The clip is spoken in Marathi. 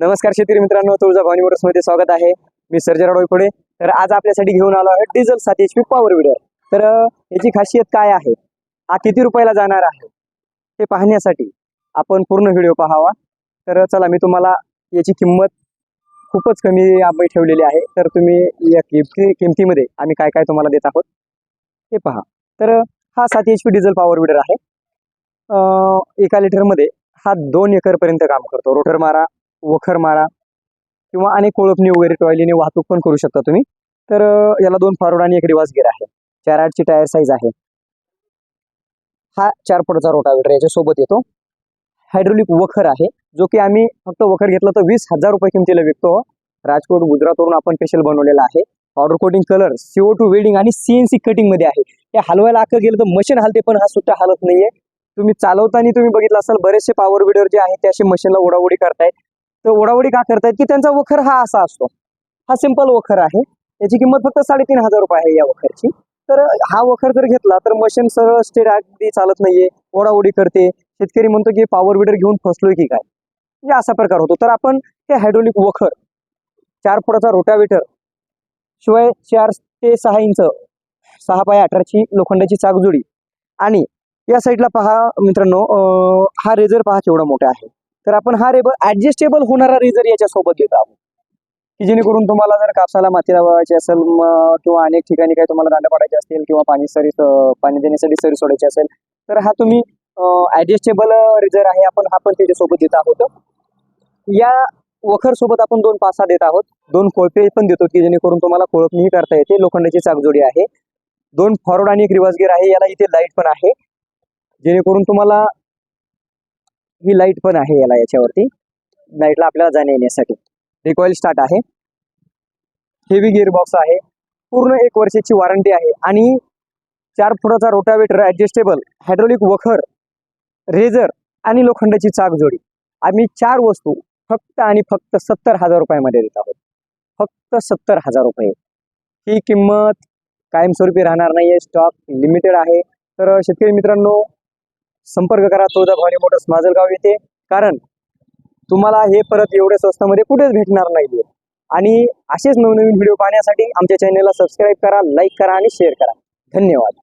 नमस्कार शेतकरी मित्रांनो तुळजा भवानी स्वागत आहे. मी सर्जरा डोईपुढे तर आज आपल्यासाठी घेऊन आलो आहे डिझेल सात एच पी पॉवर विडर तर याची खासियत काय आहे? हा किती रुपयाला जाणार आहे? हे पाहण्यासाठी आपण पूर्ण व्हिडिओ पाहावा. तर चला मी तुम्हाला याची किंमत खूपच कमी आम्ही ठेवलेली आहे. तर तुम्ही या किमती किमतीमध्ये आम्ही काय काय तुम्हाला देत आहोत हे पहा. तर हा सात H P diesel power weeder आहे एका लिटरमध्ये हा दोन एकरपर्यंत काम करतो. रोटर मारा वखर मारा किंवा अनेक कोळपणी वगैरे टॉयलीने वाहतूक पण करू शकता तुम्ही. तर याला दोन फॉरवर्ड आणि एक रिवाज गिअर आहे. चार आठची टायर साईज आहे. हा चार फुटाचा रोटावेटर याच्या सोबत येतो. हायड्रोलिक वखर आहे जो की आम्ही फक्त वखर घेतला तर वीस हजार रुपये किमतीला विकतो. राजकोट गुजरातवरून आपण स्पेशल बनवलेला आहे. Powder coating colour CO two welding आणि सीएनसी कटिंगमध्ये आहे. हे हलवायला अख्खं गेलं तर मशीन हलते पण हा सुट्टा हलत नाहीये. तुम्ही चालवताना तुम्ही बघितलं असाल बरेचसे पॉवर विडर जे आहेत ते असे मशीनला ओढाओढी करतायत. तर ओढाओढी का करतायत की त्यांचा वखर हा असा असतो. हा सिंपल वखर आहे. याची किंमत फक्त साडेतीन हजार रुपये आहे या वखरची. तर हा वखर जर घेतला तर मशीन सरळ स्टेट अगदी चालत नाहीये. ओढाओढी करते. शेतकरी म्हणतो की पॉवर विडर घेऊन फसलोय की काय? म्हणजे असा प्रकार होतो. तर आपण हे हायड्रोलिक वखर चार फुटाचा रोटावेटर शिवाय चार ते सहा इंच सहा बाय अठराची लोखंडाची चाकजोडी. आणि या साईडला पहा मित्रांनो हा रेझर पहा केवढा मोठा आहे. तर आपण हा रेबर ऍडजस्टेबल होणारा रेझर याच्या सोबत देत आहोत की जेणेकरून तुम्हाला जर कापसाला माती लावायची असेल किंवा अनेक ठिकाणी काही तुम्हाला दांड पाडायचे असतील किंवा पाणी सरी पाणी देण्यासाठी सरी सोडायची असेल तर हा तुम्ही ऍडजस्टेबल रेझर आहे आपण हा पण त्याच्यासोबत देत आहोत. या वखर सोबत आपण दोन पासा देत आहोत. दोन कोळपे पण देतो की जेणेकरून तुम्हाला कोळपणीही करता येते लोखंडाची चाकजोडी आहे. दोन फॉरवर्ड आणि एक रिव्हर्स गिअर आहे याला इथे लाइट पण आहे. जेणेकरून तुम्हाला ही लाइट पण आहे याला याच्यावरती. लाईटला आपल्याला जाण्या येण्यासाठी. रिकॉईल स्टार्ट आहे. हेवी गिअरबॉक्स आहे. पूर्ण एक वर्षाची वॉरंटी आहे. आणि चार फुटाचा रोटावेटर ॲडजस्टेबल हायड्रोलिक वखर रेझर आणि लोखंडाची चाक जोडी आम्ही चार वस्तू फक्त आणि फक्त सत्तर हजार रुपयामध्ये देत आहोत. फक्त सत्तर हजार रुपये. ही किंमत कायमस्वरूपी राहणार नाही आहे स्टॉक लिमिटेड आहे. तर शेतकरी मित्रांनो संपर्क करा तुळजा भवानी मोटर्स माजलगाव येथे. कारण तुम्हाला हे परत एवढ्या स्वस्तामध्ये कुठेच भेटणार नाही आणि असेच नवनवीन व्हिडिओ पाहण्यासाठी आमच्या चॅनलला सबस्क्राईब करा लाईक करा आणि शेअर करा. धन्यवाद.